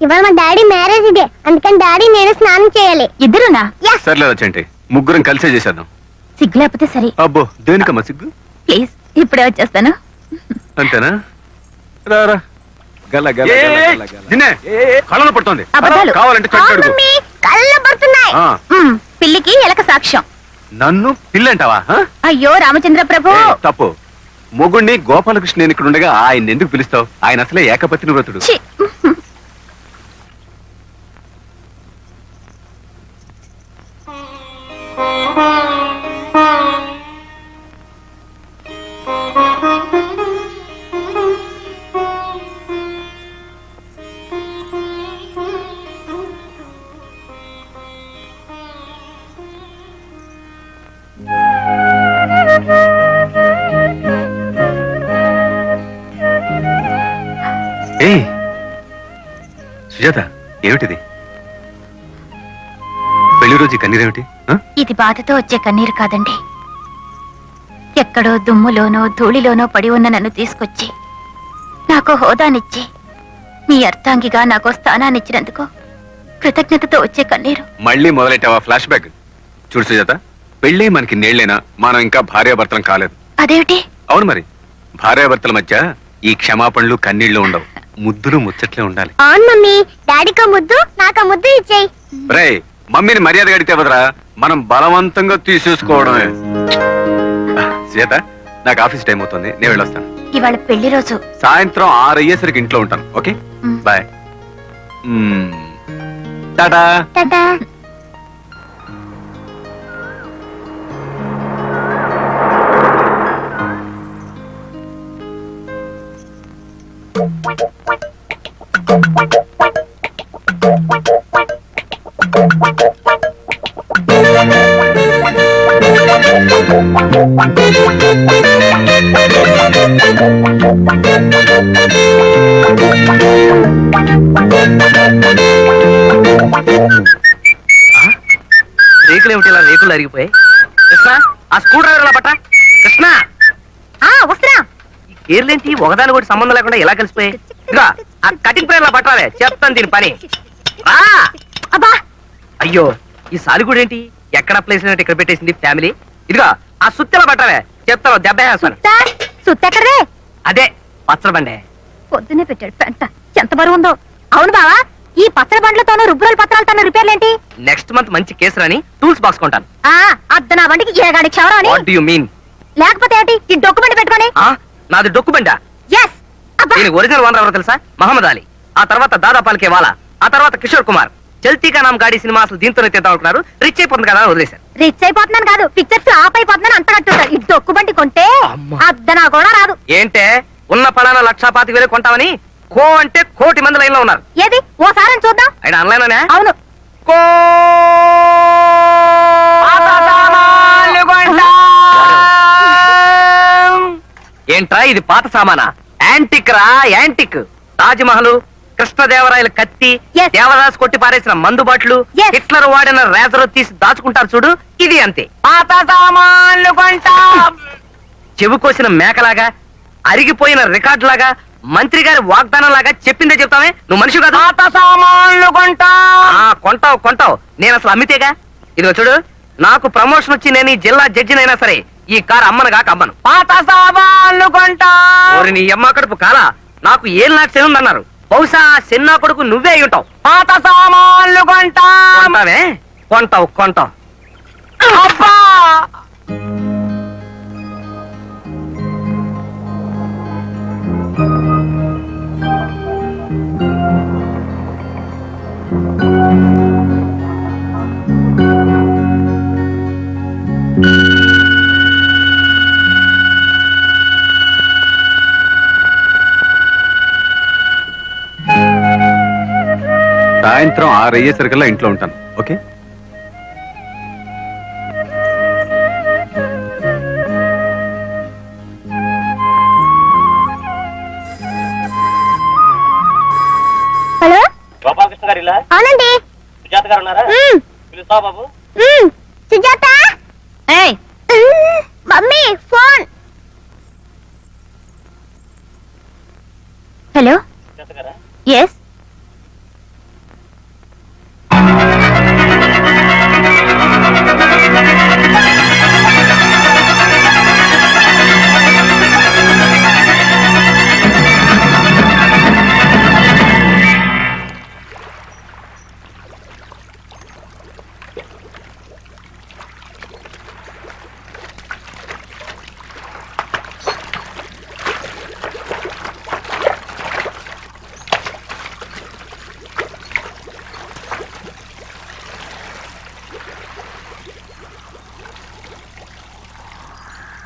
ఇవాళ మా daddy marriage day అందుకని డాడీ నేను స్నానం చేయాలి. ఇద్దరునా? సర్లే వచ్చేంటి ముగ్గురం కలిసే చేసేద్దాం. సిగ్గు లేకపోతే సరే. అబ్బో దేనికమ్మా సిగ్గు? ప్లీజ్ ఇప్పుడే వచ్చేస్తాను. అంతేనా? రా రా. గల గల ఏ, గల, ఏ, గల, గల. నిన్నే కళ్ళను పడుతోంది. అబద్ధాలు. కావాలంటే చెట్టు అడుగు కళ్ళు పడుతున్నాయి. ఆ, మ్, పిల్లికి ఎలక సాక్ష్యం. నన్ను పిల్లంటావా ఆ? అయ్యో రామచంద్ర ప్రభు. తప్పు. మొగుణ్ణి గోపాలకృష్ణ నేను ఇక్కడ ఉండగా ఆయన ఎందుకు పిలుస్తావు? ఆయన అసలే ఏకపత్ని వ్రతుడు. ఛీ! సుజాత ఏమిటిది? పెళ్ళి రోజు కన్నీరేమిటి? ఇది బాధతో వచ్చే కన్నీరు కాదండి. ఎక్కడో దుమ్ములోనో ధూళిలోనో పడి ఉన్న నన్ను తీసుకొచ్చి నాకు హోదానిచ్చి మీ అర్థాంగిగా నాకు స్థానాన్నిచ్చినందుకు కృతజ్ఞతతో వచ్చే కన్నీరు. మళ్ళీ మొదలెట్టావా ఫ్లాష్ బ్యాక్? చూడు సుజాత పెళ్ళి మనకి నేళ్ళేనా మనం ఇంకా భార్యాభర్తలం కాలేదు. అదేమిటి? అవును మరి. భార్యాభర్తల మధ్య ఈ క్షమాపణలు కన్నీళ్ళు ఉండవు. ముద్దులు ముచ్చట్లే ఉండాలి. అవును మమ్మీ. డాడీకో ముద్దు నాకో ముద్దు ఇచ్చేయి. రే మమ్మీని మర్యాద గడితే వదరా మనం బలవంతంగా తీసేసుకోవడమే. సీత నాకు ఆఫీస్ టైం అవుతుంది. నేను వెళ్ళొస్తాను. ఇవాళ పెళ్ళి రోజు. సాయంత్రం ఆరు అయ్యేసరికి ఇంట్లో ఉంటాను. ఓకే. బాయ్. టాటా. టాటా. రేకులు ఏమిటి ఇలా రేకులు అరిగిపోయి కృష్ణ ఆ స్క్రూ డ్రైవర్ పట్ట? కృష్ణ! ఆ వస్తున్నా. ఈ గేర్లేంటి ఒకదాని కూడా సంబంధం లేకుండా ఎలా కలిసిపోయి ఇదిగా ఆ కటింగ్ ప్లేన్ పట్టాలే. చెప్తాను దీని పని. ఆ అబ్బా! అయ్యో ఈ సాలిగూడు ఏంటి? ఎక్కడ ప్లేస్ ఇక్కడ పెట్టేసింది ఫ్యామిలీ ఇదిగా ఆ సుత్తెలా పట్టాలే చెప్తాను దెబ్బ వేస్తాను అదే పచ్చల బండే. పొద్దునే పెట్టాడు పెంట. ఎంత బరువు ఉందో. అవును బావా ఈ పచ్చడి బండ్లతోనూ రుబ్బురోల పత్రాలతోనూ రిపేర్లేంటి? నెక్స్ట్ మంత్ మంచి కేసు రాని టూల్స్ బాక్స్ కొంటాను. ఆ అద్ద నా బండికి ఏగాడి క్షవరం అని? వాట్ యు మీన్ లేకపోతే ఏంటి ఈ డొక్యుమెంట్ పెట్టుకొని? ఆ నాది డొక్కు బండా ఎస్ అబ్బా ఒరిజినల్ ఓనర్ ఎవరో తెలుసా? మహమ్మద్ అలీ. ఆ తర్వాత దాదా పాల్కే వాలా. ఆ తర్వాత కిషోర్ కుమార్. చల్తీకా నామ్ గాడి సినిమా అసలు దీంతోనే తీద్దాం అనుకున్నారు రిచ్ అయిపోతుంది కదా అని వదిలేశారు. రిచ్ అయిపోతున్నాను కాదు పిక్చర్స్ ఆఫ్ అయిపోతున్నాను అంత కట్టుంటారు ఈ డొక్కు బండి కొంటే అమ్మా. అద్ద నా కూడా రాదు. ఏంటే? ఉన్న పలానా లక్షా పాతిక వేలు కొంటామని కో అంటే కోటి మంది లైన్లో ఉన్నారు. ఏది? ఓసారి చూద్దాం. ఆయన ఆన్లైన్లోనే అవును. కో ఏంట్రా ఇది పాత సామానా? యాంటిక్ రా యాంటిక్. తాజ్ మహల్ కృష్ణదేవరాయల కత్తి. దేవదాస్ కొట్టి పారేసిన మందు బాట్లు. హిట్లర్ వాడిన రేజర్ తీసి దాచుకుంటారు చూడు ఇది అంతే. పాత సామాన్లు కొంటాం. చెవి కోసిన మేకలాగా అరిగిపోయిన రికార్డ్ లాగా మంత్రి గారి వాగ్దానం లాగా చెప్పిందే చెప్తామే నువ్వు మనిషి కదా. పాత సామాన్లు కొంటా. కొంటావు కొంటావు. నేను అసలు అమ్మితేగా? ఇదిగో చూడు నాకు ప్రమోషన్ వచ్చి నేను ఈ జిల్లా జడ్జినైనా సరే ఈ కారు అమ్మను కాక అమ్మను. పాత సామాన్లు కొంటా. ఓరి నీ అమ్మ కడుపు కాల? నాకు ఏం నాకు చెల్లుందన్నారు బహుశా చిన్న కొడుకు నువ్వే అయి ఉంటావు. పాత సామాన్లు కొంటా. కొంటావే? కొంటావు కొంటావు. అబ్బా! సాయంత్రం ఆరు అయ్యేసరికల్లా ఇంట్లో ఉంటాను. ఓకే? హలో? గోపాలకృష్ణ గారు ఇలా? అవునండి. సుజాత గారు ఉన్నారా? పిలుస్తావా బాబు?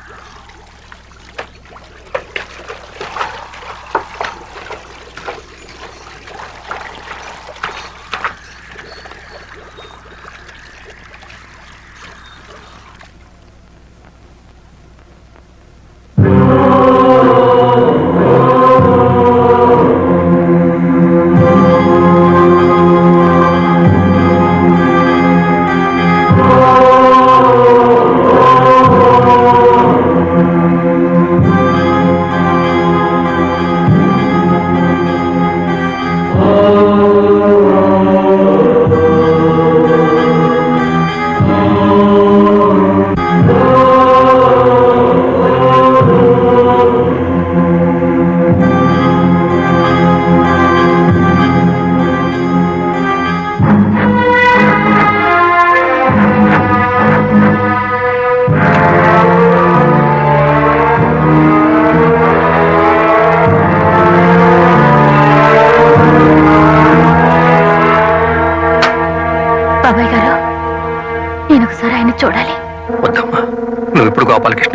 Yeah.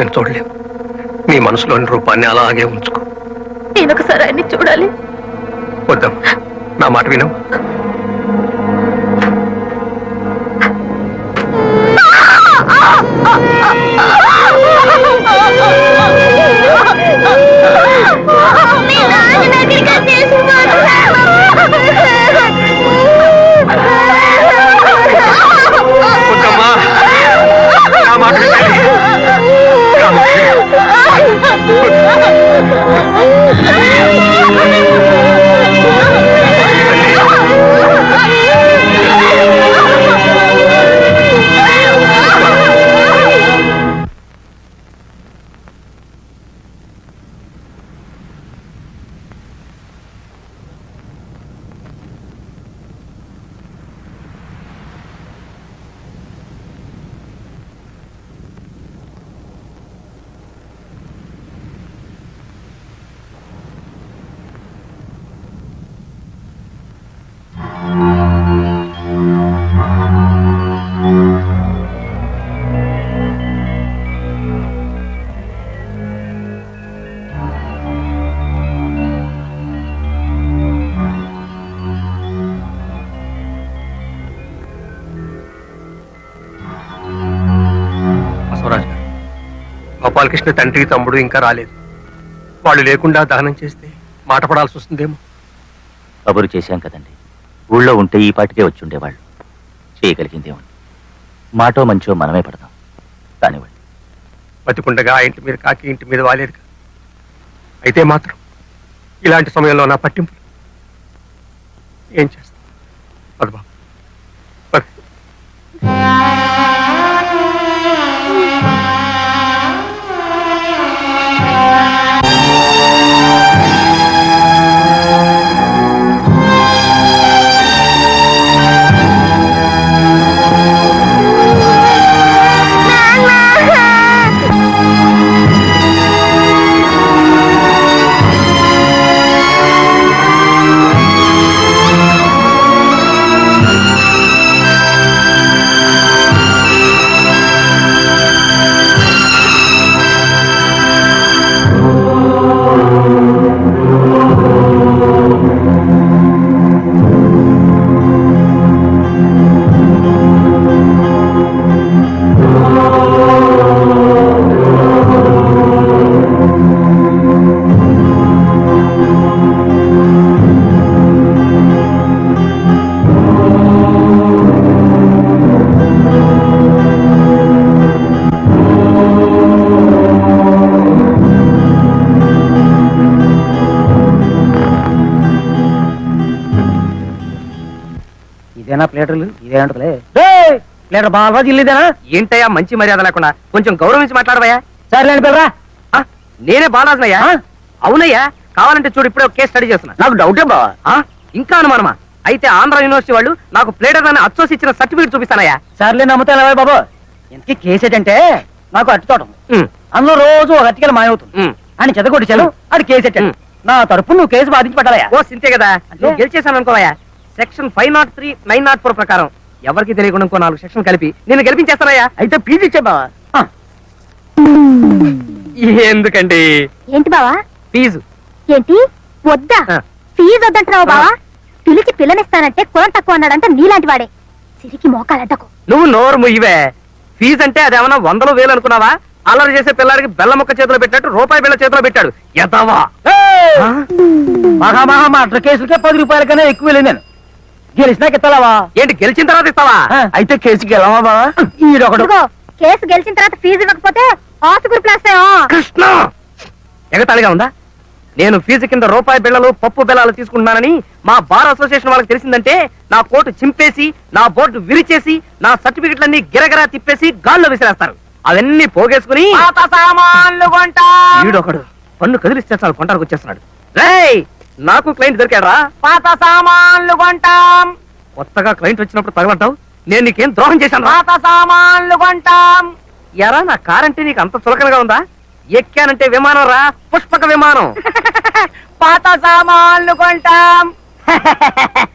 ఇప్పుడు గోపాలకృష్ణని చూడలేవు నీ మనసులోని రూపాన్ని అలాగే ఉంచుకో. నేను ఒకసారి ఆయన్ని చూడాలి. వద్దమ్మా. నా మాట వినవు బసవరాజు గారు గోపాలకృష్ణ తండ్రి తమ్ముడు ఇంకా రాలేదు. వాళ్ళు లేకుండా దహనం చేస్తే మాట పడాల్సి వస్తుందేమో? కబురు చేశాం కదండి. ఊళ్ళో ఉంటే ఈ పాటికే వచ్చి ఉండేవాళ్ళు. మాటో మంచో మనమే పడదాం కానివ్వండి. బతికుండగా ఆ ఇంటి మీద కాకి ఇంటి మీద వాలేదు అయితే మాత్రం ఇలాంటి సమయంలో నా పట్టింపు ఏం చేస్తాం? పద. ఇదేనా ప్లేటర్లు? ఇదే ఉంటలే ప్లేటర్ ఇల్లుదేనా? ఏంటయ్యా మంచి మర్యాద లేకుండా కొంచెం గౌరవించి మాట్లాడవయ్యా? సరేలేండి పిల్లరా. నేనే బాలాజనయ్యా? అవునయ్యా కావాలంటే చూడు ఇప్పుడే ఒక కేసు స్టడీ చేస్తున్నా. నాకు డౌటే బావా ఇంకా అనుమానమా? అయితే ఆంధ్ర యూనివర్సిటీ వాళ్ళు నాకు ప్లేటర్ అని అచ్చోసి ఇచ్చిన సర్టిఫికేట్ చూపిస్తానయ్యా. సర్లే నమ్ముతాను బాబు? ఇంతకీ కేసు ఏంటంటే నాకు అట్టి తోటం. అందులో రోజు ఒక అట్టికలు మాయవుతుంది అని చెదగొట్టించాను అది కేసు నా తరపు నువ్వు కేసు బాధించి పట్టాలయా ఓ సింతే కదా. నువ్వు గెలిచేసాను అనుకోవయ్యా section five nought three nine nought four ప్రకారం. ఎవరికి తెలియకుండా ఇంకో నాలుగు సెక్షన్ కలిపి. నేను గెలిపించేస్తానయ్యా. అయితే పీజీ ఇచ్చేబావా ఎందుకండి? ఏంటి బావా? ఫీజు. ఏంటి? వద్దా. ఫీజు వద్దంటున్నావు బావా? పిలిచి పిల్లనిస్తానంటే కులం తక్కువ అన్నాడంటే నీలాంటి వాడే. సిరికి మోకాలంటకు నువ్వు నోరు ముయ్యవే. ఫీజు అంటే అదేమన్నా వందలు వేలు అనుకున్నావా? అల్లరి చేసే పిల్లాడికి బెల్ల ముక్క చేతిలో పెట్టినట్టు రూపాయి బిళ్ళ చేతిలో పెట్టాడు. ఎదవా? మహా మహా కేసులకే పది రూపాయల కన్నా ఎక్కువ వెళ్ళింది నేను. గెలిచినాక ఇస్తావా ఏంటి గెలిచిన తర్వాత ఇస్తావా? అయితే కేసుకి వెళ్ళమా బావా? ఈడొకడు. కేసు గెలిచిన తర్వాత ఫీజు ఇవ్వకపోతే ఆసుగురు కృష్ణ! ఎగతాళిగా ఉందా? నేను ఫీజు కింద రూపాయి బిళ్ళలు పప్పు బిళ్ళలు తీసుకుంటున్నానని మా బార్ అసోసియేషన్ వాళ్ళకి తెలిసిందంటే నా కోటు చింపేసి నా బోర్డు విరిచేసి నా సర్టిఫికెట్లన్నీ గిరగిరా తిప్పేసి గాల్లో విసిరేస్తారు. అవన్నీ పోగేసుకుని ఈడొకడు పన్ను కదిలిస్తే చాలు కొంటానికి వచ్చేస్తున్నాడు. రేయ్! నాకు క్లయింట్ దొరికాడా పాత సామాన్లు కొంటాం. కొత్తగా క్లయింట్ వచ్చినప్పుడు తగలంటావు? నేను నీకేం ద్రోహం చేశాను? పాత సామాన్లు కొంటాం. ఎరా నా కార్ అంటే నీకు అంత చులకనగా ఉందా? ఎక్కానంటే విమానం రా పుష్పక విమానం. పాత సామాన్లు కొంటాం.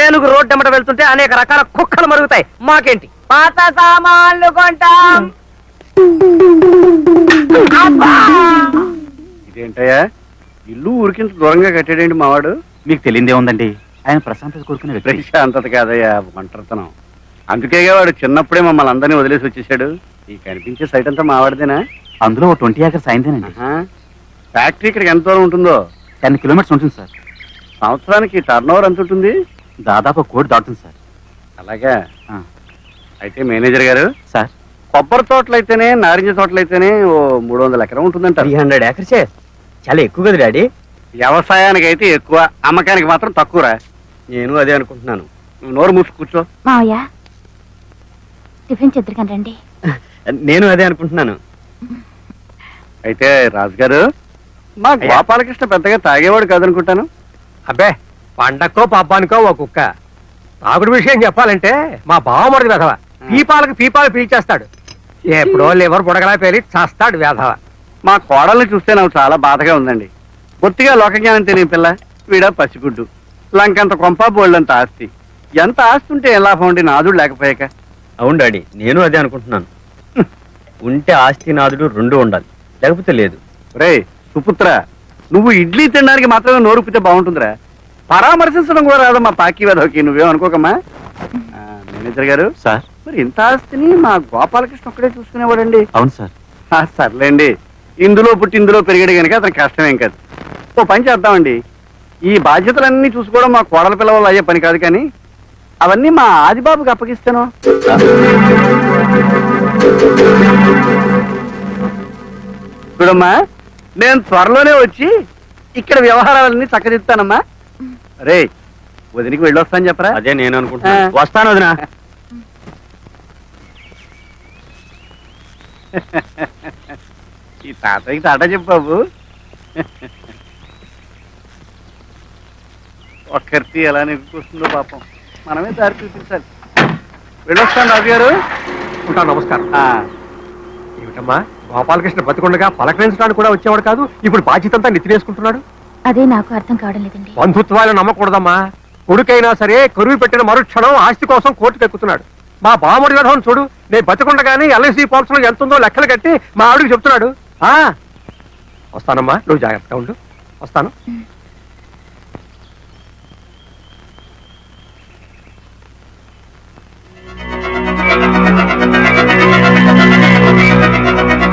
ఏనుగు రోడ్డు ఎమ్మట వెళ్తుంటే అనేక రకాల కుక్కలు మరుగుతాయి. మాకేంటి? పాత సామాన్లు కొంటాం. ఇదేంటయ్యా? ఇల్లు ఊరికింత దూరంగా కట్టాడేంటి మావాడు? మీకు తెలియదే ఉందండి. ఆయన ప్రశాంతత కోరుకునే వ్యక్తి. ప్రశాంతత కాదయ్యా ఒంటరితనం. అందుకేగా వాడు చిన్నప్పుడే మమ్మల్ని అందరినీ వదిలేసి వచ్చేసాడు ఈ కనిపించే సైట్ అంతా మావాడిదేనా? అందులో ఓ ట్వంటీ ఏకర్స్ అయిందేనండి. ఫ్యాక్టరీ ఇక్కడికి ఎంత దూరం ఉంటుందో? టెన్ కిలోమీటర్స్ ఉంటుంది సార్. సంవత్సరానికి టర్న్ ఓవర్ ఎంత ఉంటుంది? దాదాపు ఒక కోటి దాటుతుంది సార్. అలాగా. అయితే మేనేజర్ గారు సార్. కొబ్బరి తోటలు అయితేనే నారింజ తోటలు అయితేనే ఓ మూడు వందల ఎకరం ఉంటుందంట త్రీ హండ్రెడ్ ఏకర్స్. చాలా ఎక్కువ కదా డాడీ. వ్యవసాయానికి అయితే ఎక్కువ అమ్మకానికి మాత్రం తక్కువరా. నేను అదే అనుకుంటున్నాను. నువ్వు నోరు మూసి కూర్చో. మావయ్య టిఫిన్ చెద్దరు రండి. నేను అదే అనుకుంటున్నాను. అయితే రాజుగారు మా గోపాలకృష్ణ పెద్దగా తాగేవాడు కాదనుకుంటాను. అబ్బే పండక్కో పబ్బానికో ఓ కుక్క. తాగుడు విషయం చెప్పాలంటే మా బావమరిది వేధవ. పీపాలకు పీపాలు పీల్చేస్తాడు. ఎప్పుడో లివర్ బుడగలా పేరి చస్తాడు వేధవ. మా కోడల్ని చూస్తే నాకు చాలా బాధగా ఉందండి. బొత్తిగా లోకజ్ఞానం తెలియని పిల్ల వీడ పసిగుడ్డు. లంకంత కొంప బోళ్ళంత ఆస్తి. ఎంత ఆస్తి ఉంటే ఎలా లాభం ఉండి నాదుడు లేకపోయాక? అవును డాడీ నేను అదే అనుకుంటున్నాను. ఉంటే ఆస్తి నాదుడు రెండు ఉండాలి. లేకపోతే లేదు. రే సుపుత్ర నువ్వు ఇడ్లీ తినడానికి మాత్రమే నోరుపితే బాగుంటుందిరా. పరామర్శించడం కూడా రాదు మా పాకి వెదవకి నువ్వేం అనుకోకమ్మా? ఆ, మేనేజర్ గారు సార్. మరి ఇంత ఆస్తిని మా గోపాలకృష్ణ ఒక్కడే చూసుకునేవాడండి? అవును సార్. ఆ, సర్లేండి. ఇందులో పుట్టి ఇందులో పెరిగాడు కనుక అతను కష్టమేం కాదు. ఓ పని చేద్దామండి. ఈ బాధ్యతలన్నీ చూసుకోవడం మా కోడల పిల్ల వల్ల అయ్యే పని కాదు కానీ అవన్నీ మా ఆదిబాబుకి అప్పగిస్తాను. చూడమ్మా నేను త్వరలోనే వచ్చి ఇక్కడ వ్యవహారాలన్నీ చక్కదిస్తానమ్మా రే వదినికి వెళ్ళొస్తాను చెప్పరా? అదే నేను అనుకుంటున్నాను ఆ. వస్తాను వదినా. ఈ తాతయ్యకి తాట చెప్పు బాబు. ఒక్కరితి ఎలా నెగ్గుకొస్తుందో పాపం. మనమే దారి చూపించాలి. వెళ్ళొస్తాను రాజు గారు ఉంటాను నమస్కారం. ఆ, ఏమిటమ్మా? గోపాలకృష్ణ బతికుండగా పలకరించడానికి కూడా వచ్చేవాడు కాదు? ఇప్పుడు బాధ్యత అంతా నెత్తినేసుకుంటున్నాడు అదే నాకు అర్థం కావడం లేదండి. బంధుత్వాలు నమ్మకూడదమ్మా. కొడుకైనా సరే కరువు పెట్టిన మరుక్షణం ఆస్తి కోసం కోర్టుకు ఎక్కుతున్నాడు. మా బామడి విధం చూడు నేను బతికుండగానే ఎల్ఐసి పాలసీలో ఎంత ఉందో లెక్కలు కట్టి మా ఆవిడకి చెప్తున్నాడు. వస్తానమ్మా. నువ్వు జాగ్రత్తగా ఉండు. వస్తాను.